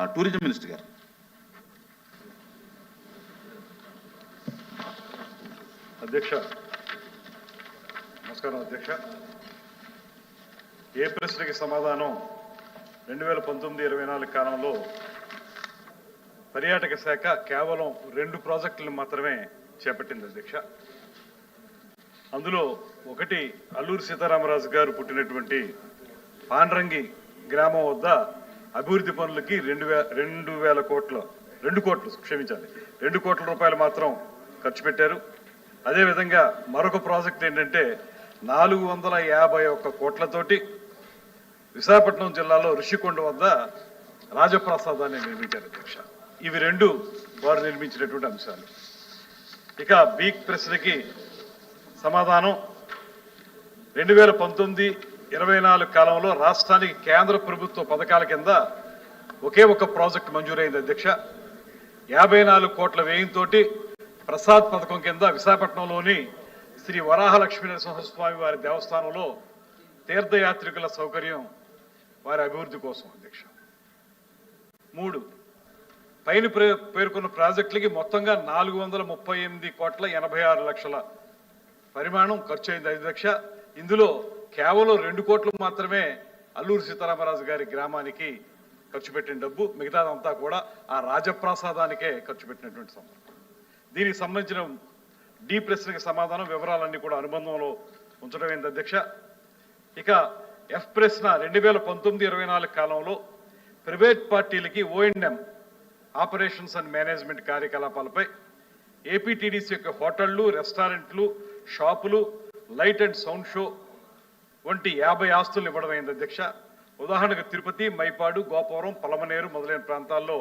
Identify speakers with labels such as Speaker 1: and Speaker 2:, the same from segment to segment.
Speaker 1: ఆ, tourism minister గారు.
Speaker 2: అధ్యక్ష నమస్కారం అధ్యక్ష. ఏ ప్రశ్నకి సమాధానం రెండు వేల పంతొమ్మిది ఇరవై నాలుగు కాలంలో? పర్యాటక శాఖ కేవలం రెండు ప్రాజెక్టులు మాత్రమే చేపట్టింది అధ్యక్ష. అందులో ఒకటి అల్లూరి సీతారామరాజు గారు పుట్టినటువంటి పాండ్రంగి గ్రామం వద్ద అభివృద్ధి పనులకి రెండు వే రెండు వేల కోట్ల రెండు కోట్లు క్షమించాలి. రెండు కోట్ల రూపాయలు మాత్రం ఖర్చు పెట్టారు. అదేవిధంగా మరొక ప్రాజెక్ట్ ఏంటంటే నాలుగు వందల యాభై ఒక్క కోట్లతోటి విశాఖపట్నం జిల్లాలో ఋషికొండ వద్ద రాజప్రసాదాన్ని నిర్మించారు అధ్యక్ష. ఇవి రెండు వారు నిర్మించినటువంటి అంశాలు. ఇక బీక్ ప్రశ్నకి సమాధానం. రెండు వేల పంతొమ్మిది ఇరవై నాలుగు కాలంలో రాష్ట్రానికి కేంద్ర ప్రభుత్వ పథకాల కింద ఒకే ఒక ప్రాజెక్ట్ మంజూరైంది అధ్యక్ష. యాభై నాలుగు కోట్ల వ్యయంతో ప్రసాద్ పథకం కింద విశాఖపట్నంలోని శ్రీ వరాహలక్ష్మీ నరసింహస్వామి వారి దేవస్థానంలో తీర్థయాత్రికుల సౌకర్యం వారి అభివృద్ధి కోసం అధ్యక్ష. మూడు పైన పేర్కొన్న ప్రాజెక్టులకి మొత్తంగా నాలుగు వందల ముప్పై ఎనిమిది కోట్ల ఎనభై ఆరు లక్షల పరిమాణం ఖర్చు అయింది అధ్యక్ష. ఇందులో కేవలం రెండు కోట్లు మాత్రమే అల్లూరు సీతారామరాజు గారి గ్రామానికి ఖర్చు పెట్టిన డబ్బు మిగతాదంతా కూడా ఆ రాజప్రాసాదానికే ఖర్చు పెట్టినటువంటి సందర్భం దీనికి సంబంధించిన డీ ప్రశ్నకి సమాధానం వివరాలన్నీ కూడా అనుబంధంలో ఉంచడం ఏంటి అధ్యక్ష? ఇక ఎఫ్ ప్రశ్న రెండు వేల పంతొమ్మిది ఇరవై నాలుగు కాలంలో ప్రైవేట్ పార్టీలకి ఓఎన్ఎం ఆపరేషన్స్ అండ్ మేనేజ్మెంట్ కార్యకలాపాలపై ఏపీటీడీసీ యొక్క హోటళ్ళు రెస్టారెంట్లు షాపులు లైట్ అండ్ సౌండ్ షో వంటి యాభై ఆస్తులు ఇవ్వడమైంది అధ్యక్ష. ఉదాహరణకు తిరుపతి మైపాడు గోపవరం పలమనేరు మొదలైన ప్రాంతాల్లో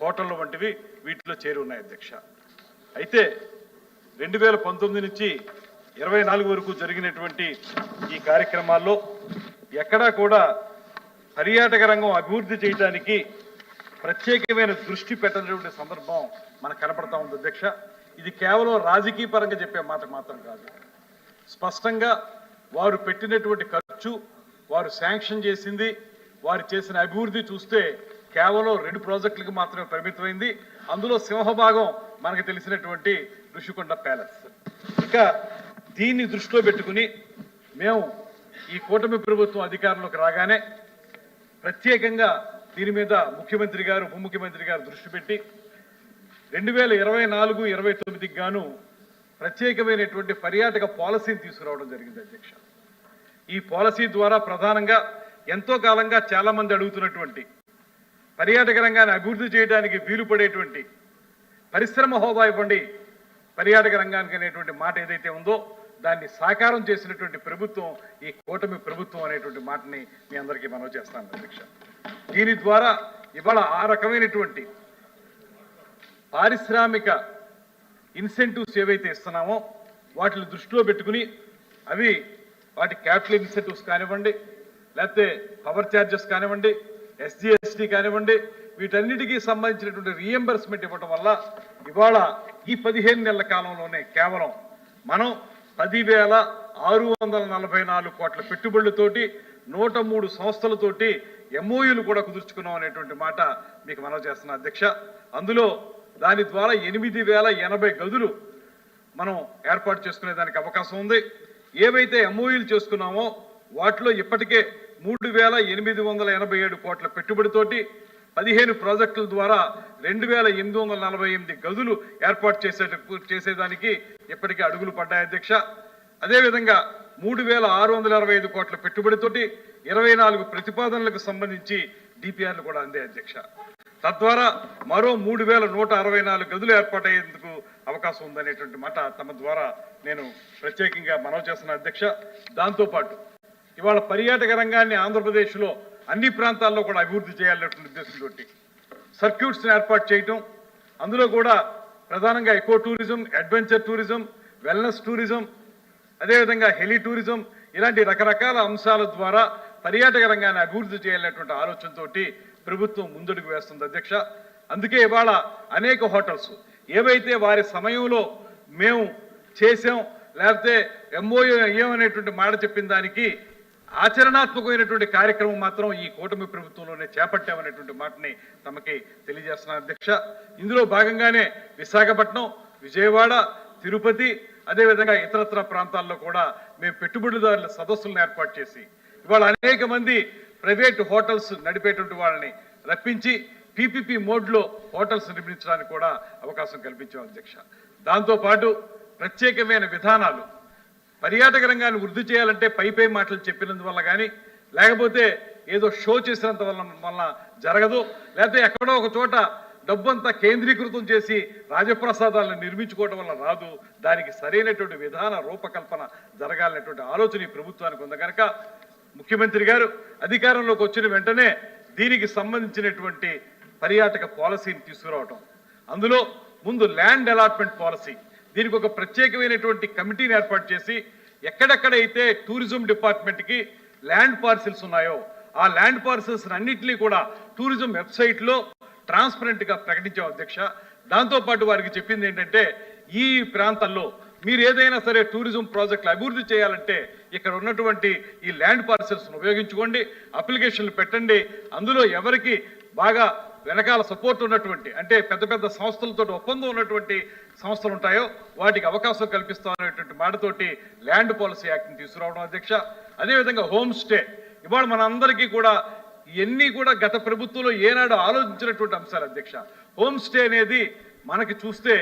Speaker 2: హోటళ్ళు వంటివి వీటిలో చేరి ఉన్నాయి అధ్యక్ష. అయితే రెండు వేల పంతొమ్మిది నుంచి ఇరవై నాలుగు వరకు జరిగినటువంటి ఈ కార్యక్రమాల్లో ఎక్కడా కూడా పర్యాటక రంగం అభివృద్ధి చేయడానికి ప్రత్యేకమైన దృష్టి పెట్టినటువంటి సందర్భం మనకు కనపడతా ఉంది అధ్యక్ష. ఇది కేవలం రాజకీయ పరంగా చెప్పే మాట మాత్రం కాదు. స్పష్టంగా వారు పెట్టినటువంటి ఖర్చు వారు శాంక్షన్ చేసింది వారు చేసిన అభివృద్ధి చూస్తే కేవలం రెండు ప్రాజెక్టులకు మాత్రమే పరిమితమైంది. అందులో సింహభాగం మనకు తెలిసినటువంటి ఋషికొండ ప్యాలెస్. ఇక దీన్ని దృష్టిలో పెట్టుకుని మేము ఈ కూటమి ప్రభుత్వం అధికారంలోకి రాగానే ప్రత్యేకంగా దీని మీద ముఖ్యమంత్రి గారు ఉప ముఖ్యమంత్రి గారు దృష్టి పెట్టి రెండు వేల ఇరవై నాలుగు ఇరవై తొమ్మిదికి గాను ప్రత్యేకమైనటువంటి పర్యాటక పాలసీని తీసుకురావడం జరిగింది అధ్యక్ష. ఈ పాలసీ ద్వారా ప్రధానంగా ఎంతో కాలంగా చాలామంది అడుగుతున్నటువంటి పర్యాటక రంగాన్ని అభివృద్ధి చేయడానికి వీలు పడేటువంటి పరిశ్రమ హోదా ఇవ్వండి పర్యాటక రంగానికి అనేటువంటి మాట ఏదైతే ఉందో దాన్ని సాకారం చేసినటువంటి ప్రభుత్వం ఈ కూటమి ప్రభుత్వం అనేటువంటి మాటని మీ అందరికీ మనం చేస్తాను అధ్యక్ష. దీని ద్వారా ఇవాళ ఆ రకమైనటువంటి పారిశ్రామిక ఇన్సెంటివ్స్ ఏవైతే ఇస్తున్నామో వాటిని దృష్టిలో పెట్టుకుని అవి వాటి క్యాపిటల్ ఇన్సెంటివ్స్ కానివ్వండి లేకపోతే పవర్ ఛార్జెస్ కానివ్వండి ఎస్జిఎస్టీ కానివ్వండి వీటన్నిటికీ సంబంధించినటువంటి రీఎంబర్స్మెంట్ ఇవ్వటం వల్ల ఇవాళ ఈ పదిహేను నెలల కాలంలోనే కేవలం మనం పదివేల ఆరు వందల నలభై నాలుగు కోట్ల పెట్టుబడులతోటి నూట మూడు సంస్థలతోటి ఎంఓయూలు కూడా కుదుర్చుకున్నాం అనేటువంటి మాట మీకు మనవి చేస్తున్నా అధ్యక్ష. అందులో దాని ద్వారా ఎనిమిది వేల ఎనభై గదులు మనం ఏర్పాటు చేసుకునే దానికి అవకాశం ఉంది. ఏవైతే ఎంఓయూలు చేసుకున్నామో వాటిలో ఇప్పటికే మూడు వేల ఎనిమిది వందల ఎనభై ఏడు కోట్ల పెట్టుబడితోటి పదిహేను ప్రాజెక్టుల ద్వారా రెండు వేల ఎనిమిది వందల నలభై ఎనిమిది గదులు ఏర్పాటు చేసే చేసేదానికి ఇప్పటికే అడుగులు పడ్డాయి అధ్యక్ష. అదేవిధంగా మూడు వేల ఆరు వందల అరవై ఐదు కోట్ల పెట్టుబడితోటి ఇరవై నాలుగు ప్రతిపాదనలకు సంబంధించి డిపిఆర్లు కూడా అందే అధ్యక్ష. తద్వారా మరో మూడు వేల నూట అరవై నాలుగు గదులు ఏర్పాటయ్యేందుకు అవకాశం ఉందనేటువంటి మాట తమ ద్వారా నేను ప్రత్యేకంగా మనవి చేస్తున్న అధ్యక్ష. దాంతోపాటు ఇవాళ పర్యాటక రంగాన్ని ఆంధ్రప్రదేశ్లో అన్ని ప్రాంతాల్లో కూడా అభివృద్ధి చేయాలనేటువంటి ఉద్దేశంతో సర్క్యూట్స్ని ఏర్పాటు చేయటం అందులో కూడా ప్రధానంగా eco tourism adventure tourism wellness tourism అదేవిధంగా హెలి టూరిజం ఇలాంటి రకరకాల అంశాల ద్వారా పర్యాటక రంగాన్ని అభివృద్ధి చేయాలనేటువంటి ఆలోచనతోటి ప్రభుత్వం ముందడుగు వేస్తుంది అధ్యక్ష. అందుకే ఇవాళ అనేక హోటల్స్ ఏవైతే వారి సమయంలో మేము చేసాం లేకపోతే ఎంఓఏ ఏమనేటువంటి మాట చెప్పిన దానికి ఆచరణాత్మకమైనటువంటి కార్యక్రమం మాత్రం ఈ కూటమి ప్రభుత్వంలోనే చేపట్టామనేటువంటి మాటని తమకి తెలియజేస్తున్నాను అధ్యక్ష. ఇందులో భాగంగానే విశాఖపట్నం విజయవాడ తిరుపతి అదేవిధంగా ఇతరత్ర ప్రాంతాల్లో కూడా మేము పెట్టుబడిదారుల సదస్సులను ఏర్పాటు చేసి ఇవాళ అనేక మంది ప్రైవేట్ హోటల్స్ నడిపేటువంటి వాళ్ళని రప్పించి పీపీపీ మోడ్లో హోటల్స్ నిర్మించడానికి కూడా అవకాశం కల్పించాం అధ్యక్ష. దాంతోపాటు ప్రత్యేకమైన విధానాలు. పర్యాటక రంగాన్ని వృద్ధి చేయాలంటే పై పై మాటలు చెప్పినందువల్ల కానీ లేకపోతే ఏదో షో చేసినంత వల్ల వల్ల జరగదు. లేకపోతే ఎక్కడో ఒక చోట డబ్బంతా కేంద్రీకృతం చేసి రాజప్రసాదాలను నిర్మించుకోవడం వల్ల రాదు. దానికి సరైనటువంటి విధాన రూపకల్పన జరగాలనేటువంటి ఆలోచన ఈ ప్రభుత్వానికి ఉంది కనుక ముఖ్యమంత్రి గారు అధికారంలోకి వచ్చిన వెంటనే దీనికి సంబంధించినటువంటి పర్యాటక పాలసీని తీసుకురావటం. అందులో ముందు ల్యాండ్ అలాట్మెంట్ పాలసీ. దీనికి ఒక ప్రత్యేకమైనటువంటి కమిటీని ఏర్పాటు చేసి ఎక్కడెక్కడైతే టూరిజం డిపార్ట్మెంట్కి ల్యాండ్ పార్సిల్స్ ఉన్నాయో ఆ ల్యాండ్ పార్సిల్స్ అన్నింటినీ కూడా టూరిజం వెబ్సైట్లో ట్రాన్స్పరెంట్గా ప్రకటించాం అధ్యక్ష. దాంతోపాటు వారికి చెప్పింది ఏంటంటే ఈ ప్రాంతాల్లో మీరు ఏదైనా సరే టూరిజం ప్రాజెక్టులు అభివృద్ధి చేయాలంటే ఇక్కడ ఉన్నటువంటి ఈ ల్యాండ్ పార్సెల్స్ను ఉపయోగించుకోండి అప్లికేషన్లు పెట్టండి. అందులో ఎవరికి బాగా వెనకాల సపోర్ట్ ఉన్నటువంటి అంటే పెద్ద పెద్ద సంస్థలతో ఒప్పందం ఉన్నటువంటి సంస్థలు ఉంటాయో వాటికి అవకాశం కల్పిస్తాం అనేటువంటి మాటతోటి ల్యాండ్ పాలసీ యాక్ట్ని తీసుకురావడం అధ్యక్ష. అదేవిధంగా హోమ్ స్టే. ఇవాళ మనందరికీ కూడా ఇవన్నీ కూడా గత ప్రభుత్వంలో ఏనాడు ఆలోచించినటువంటి అంశాలు అధ్యక్ష. హోమ్ స్టే అనేది మనకి చూస్తే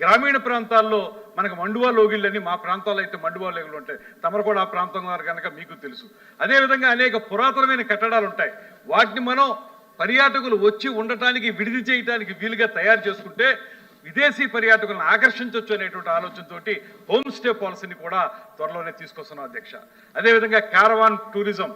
Speaker 2: గ్రామీణ ప్రాంతాల్లో మనకు మండువా లోగిళ్ళని మా ప్రాంతాల్లో అయితే మండువా లోగిళ్ళు ఉంటాయి. తమరు కూడా ఆ ప్రాంతం వారు కనుక మీకు తెలుసు. అదేవిధంగా అనేక పురాతనమైన కట్టడాలు ఉంటాయి. వాటిని మనం పర్యాటకులు వచ్చి ఉండటానికి విడిది చేయడానికి వీలుగా తయారు చేసుకుంటే విదేశీ పర్యాటకులను ఆకర్షించవచ్చు అనేటువంటి ఆలోచనతోటి హోమ్ స్టే పాలసీని కూడా త్వరలోనే తీసుకొస్తున్నాం అధ్యక్ష. అదేవిధంగా కారవాన్ టూరిజం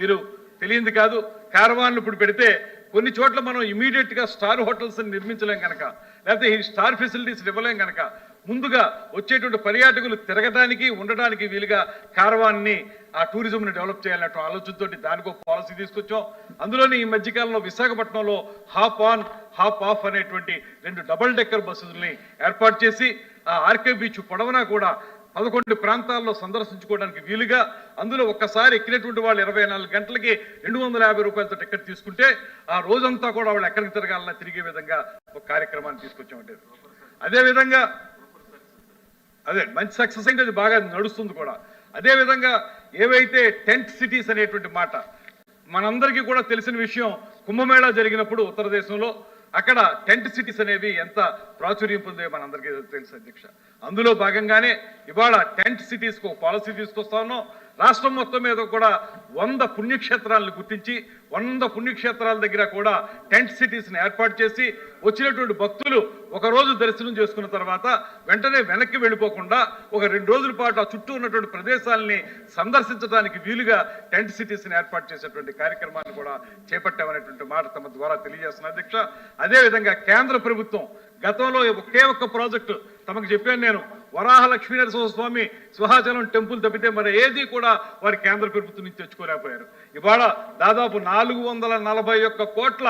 Speaker 2: మీరు తెలియంది కాదు. కారవాన్లు ఇప్పుడు పెడితే కొన్ని చోట్ల మనం ఇమీడియట్గా స్టార్ హోటల్స్ నిర్మించలేం కనుక లేకపోతే ఈ స్టార్ ఫెసిలిటీస్ ఇవ్వలేం కనుక ముందుగా వచ్చేటువంటి పర్యాటకులు తిరగడానికి ఉండడానికి వీలుగా కారవాన్ని ఆ టూరిజంని డెవలప్ చేయాలనే ఆలోచనతో దానికి ఒక పాలసీ తీసుకొచ్చాం. అందులోనే ఈ మధ్యకాలంలో విశాఖపట్నంలో హాప్ ఆన్ హాప్ ఆఫ్ అనేటువంటి రెండు డబుల్ డెక్కర్ బస్సుల్ని ఏర్పాటు చేసి ఆ ఆర్కే బీచ్ పొడవునా కూడా పదకొండు ప్రాంతాల్లో సందర్శించుకోవడానికి వీలుగా అందులో ఒక్కసారి ఎక్కినటువంటి వాళ్ళు ఇరవై నాలుగు గంటలకి రెండు వందల యాభై రూపాయలతో టికెట్ తీసుకుంటే ఆ రోజంతా కూడా వాళ్ళు ఎక్కడికి తిరగాలన్నా తిరిగే విధంగా ఒక కార్యక్రమాన్ని తీసుకొచ్చామంటే అదేవిధంగా అదే మంచి సక్సెస్ అయితే అది బాగా నడుస్తుంది కూడా. అదేవిధంగా ఏవైతే టెంట్ సిటీస్ అనేటువంటి మాట మనందరికీ కూడా తెలిసిన విషయం కుంభమేళా జరిగినప్పుడు ఉత్తర దేశంలో అక్కడ టెంట్ సిటీస్ అనేవి ఎంత ప్రాచుర్యం పొందే మనందరికీ తెలుసు అధ్యక్ష. అందులో భాగంగానే ఇవాళ టెంట్ సిటీస్కు పాలసీ తీసుకొస్తా ఉన్నాం. రాష్ట్రం మొత్తం మీద కూడా వంద పుణ్యక్షేత్రాలను గుర్తించి వంద పుణ్యక్షేత్రాల దగ్గర కూడా టెంట్ సిటీస్ని ఏర్పాటు చేసి వచ్చినటువంటి భక్తులు ఒక రోజు దర్శనం చేసుకున్న తర్వాత వెంటనే వెనక్కి వెళ్ళిపోకుండా ఒక రెండు రోజుల పాటు ఆ చుట్టూ ఉన్నటువంటి ప్రదేశాలని సందర్శించడానికి వీలుగా టెంట్ సిటీస్ని ఏర్పాటు చేసేటువంటి కార్యక్రమాన్ని కూడా చేపట్టామనేటువంటి మాట తమ ద్వారా తెలియజేస్తున్న అధ్యక్ష. అదేవిధంగా కేంద్ర ప్రభుత్వం గతంలో ఒకే ఒక్క ప్రాజెక్టు తమకు చెప్పాను నేను. వరాహ లక్ష్మీనరసింహ స్వామి స్వహాచలం టెంపుల్ తప్పితే మరి ఏది కూడా వారి కేంద్ర ప్రభుత్వం నుంచి తెచ్చుకోలేకపోయారు. ఇవాళ దాదాపు నాలుగు వందల నలభై ఒక్క కోట్ల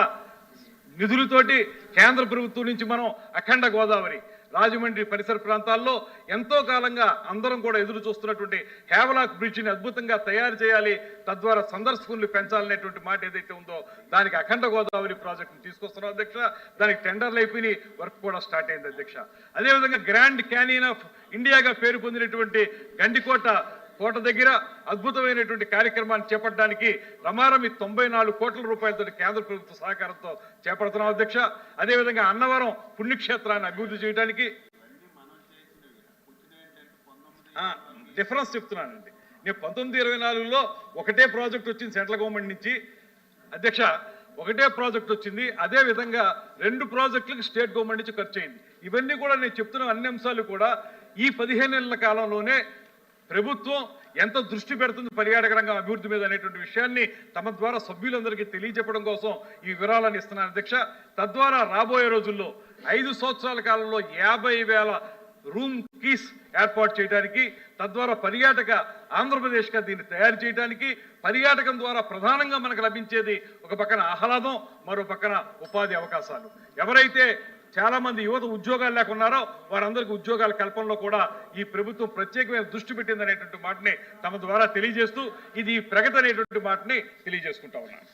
Speaker 2: నిధులతోటి కేంద్ర ప్రభుత్వం నుంచి మనం అఖండ గోదావరి రాజమండ్రి పరిసర ప్రాంతాల్లో ఎంతో కాలంగా అందరం కూడా ఎదురు చూస్తున్నటువంటి హేవలాక్ బ్రిడ్జిని అద్భుతంగా తయారు చేయాలి తద్వారా సందర్శకులు పెంచాలనేటువంటి మాట ఏదైతే ఉందో దానికి అఖండ గోదావరి ప్రాజెక్టును తీసుకొస్తున్నారు అధ్యక్ష. దానికి టెండర్లు అయిపోయి వర్క్ కూడా స్టార్ట్ అయింది అధ్యక్ష. అదేవిధంగా గ్రాండ్ క్యానియన్ ఆఫ్ ఇండియాగా పేరు పొందినటువంటి గండికోట కోట దగ్గర అద్భుతమైనటువంటి కార్యక్రమాన్ని చేపట్టడానికి రమారమి తొంభై నాలుగు కోట్ల రూపాయలతో కేంద్ర ప్రభుత్వ సహకారంతో చేపడుతున్నాం అధ్యక్ష. అదేవిధంగా అన్నవరం పుణ్యక్షేత్రాన్ని అభివృద్ధి చేయడానికి డిఫరెన్స్ చెప్తున్నానండి. నేను పంతొమ్మిది ఇరవై నాలుగులో ఒకటే ప్రాజెక్ట్ వచ్చింది సెంట్రల్ గవర్నమెంట్ నుంచి. అధ్యక్ష ఒకటే ప్రాజెక్ట్ వచ్చింది. అదే విధంగా రెండు ప్రాజెక్టులకు స్టేట్ గవర్నమెంట్ నుంచి ఖర్చు అయింది. ఇవన్నీ కూడా నేను చెప్తున్న అన్ని అంశాలు కూడా ఈ పదిహేను నెలల కాలంలోనే ప్రభుత్వం ఎంత దృష్టి పెడుతుంది పర్యాటక రంగం అభివృద్ధి మీద అనేటువంటి విషయాన్ని తమ ద్వారా సభ్యులందరికీ తెలియజెప్పడం కోసం ఈ వివరాలను ఇస్తున్నాను. అధ్యక్ష తద్వారా రాబోయే రోజుల్లో ఐదు సంవత్సరాల కాలంలో యాభై వేల రూమ్ కీస్ ఏర్పాటు చేయడానికి తద్వారా పర్యాటక ఆంధ్రప్రదేశ్గా దీన్ని తయారు చేయడానికి పర్యాటకం ద్వారా ప్రధానంగా మనకు లభించేది ఒక పక్కన ఆహ్లాదం మరో పక్కన ఉపాధి అవకాశాలు. ఎవరైతే చాలా మంది యువత ఉద్యోగాలు లేకున్నారో వారందరికీ ఉద్యోగాల కల్పనలో కూడా ఈ ప్రభుత్వం ప్రత్యేకమైన దృష్టి పెట్టిందనేటువంటి మాటని తమ ద్వారా తెలియజేస్తూ ఇది ప్రగతి అనేటువంటి మాటని తెలియజేసుకుంటా ఉన్నాను.